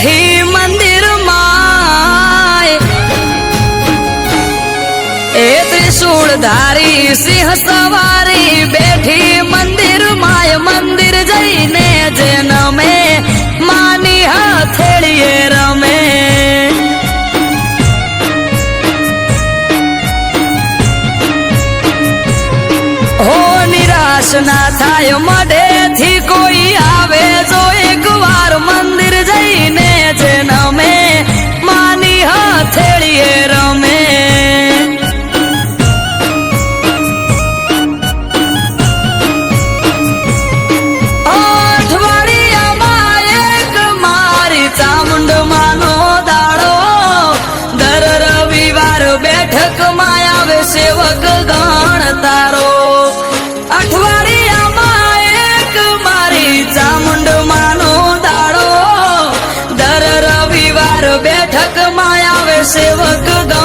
બેઠી મંદિર માય એ ત્રિશુળ ધારી સિંહ સવારી બેઠી મંદિર માય મંદિર જઈને જેન મે માની હથેળીએ રમે હો નિરાશ ના થાય મઢેથી બેઠકમાં આવે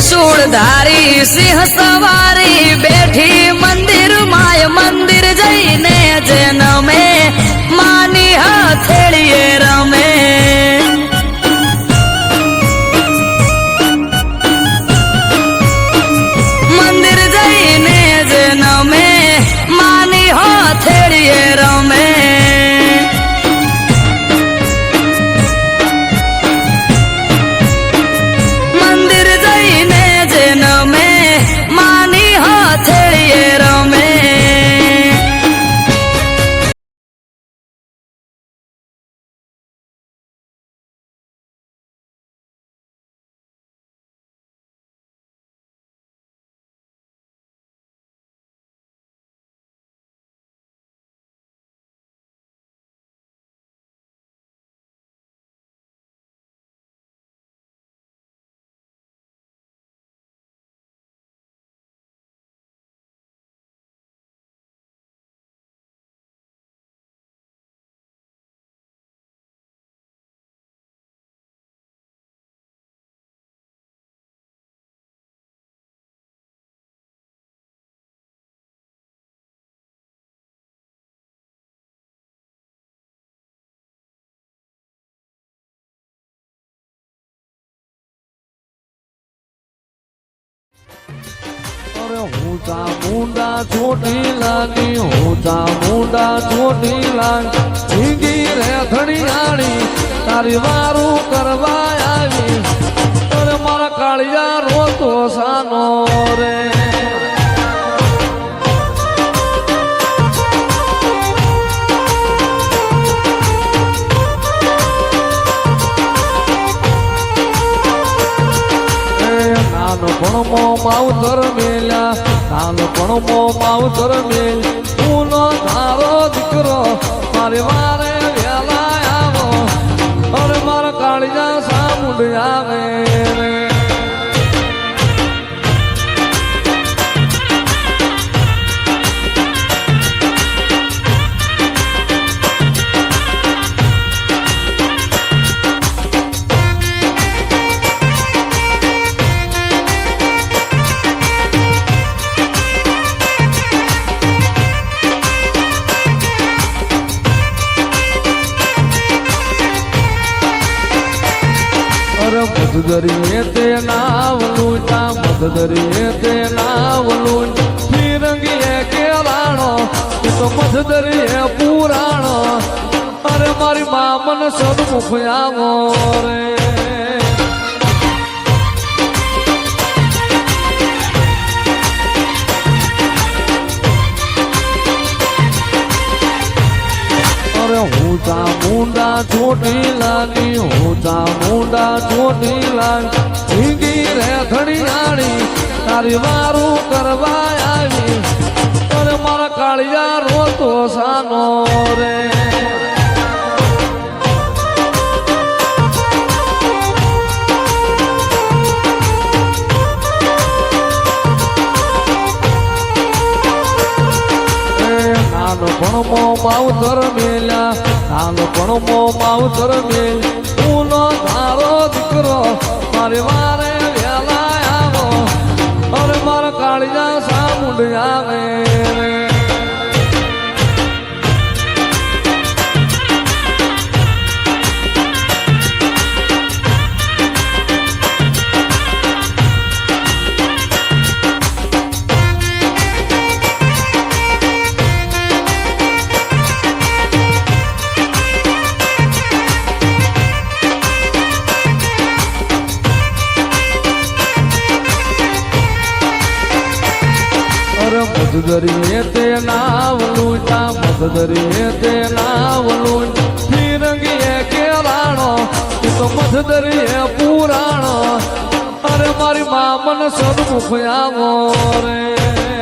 એ ત્રિશૂળ ધારી સિંહ સવારી, બેઠી મંદિર, માય મંદિર જઈને જે નમે માની હથેળીએ રમે. હથેળીએ અરે ઊંચા મુંડા ચોટી લાગી ઊંચા મુંડા ચોટી લાગી ઝીંગી રે આણી તારી વારું કરવા આવી. મારા કાળિયા રોતો સાનો રે. નાનપણમો માવતર મેલ્યા નાનપણમો માવતર મેલ હું તારો દીકરો, મારે વારે વેલા આવો. અરે મારા કાળિયા સામુંડ આવે રે મધદરીએ તે નાવ લૂંટા મધદરીએ તે નાવ લૂંટ ફિરંગીએ કેળાણો એ તો દરિયે પુરાણો. અરે મારી મામન સદમુખ આવો રે. મુંડા ચોટી લાગી ઊંચા મુંડા ચોટી લાગી, ઝીંગી રે આણી, તારી વારું કરવા આવી અરે મારા કાળિયા રોતો સાનો રે. નાનપણમો માવતર મેલા નાનપણ મો માવતર મેલ હું તારો દીકરો, મારે વારે વેલા આવો. અરે મારા કાળિયા સામુંડ આવે રે તે નાવ લૂંટા મધદરીએ તે નાવ લૂંટ ફિરંગીએ કેરાણો તું તો મધદરીએ પુરાણો. અરે મારી મા મન સદમુખ આવો રે.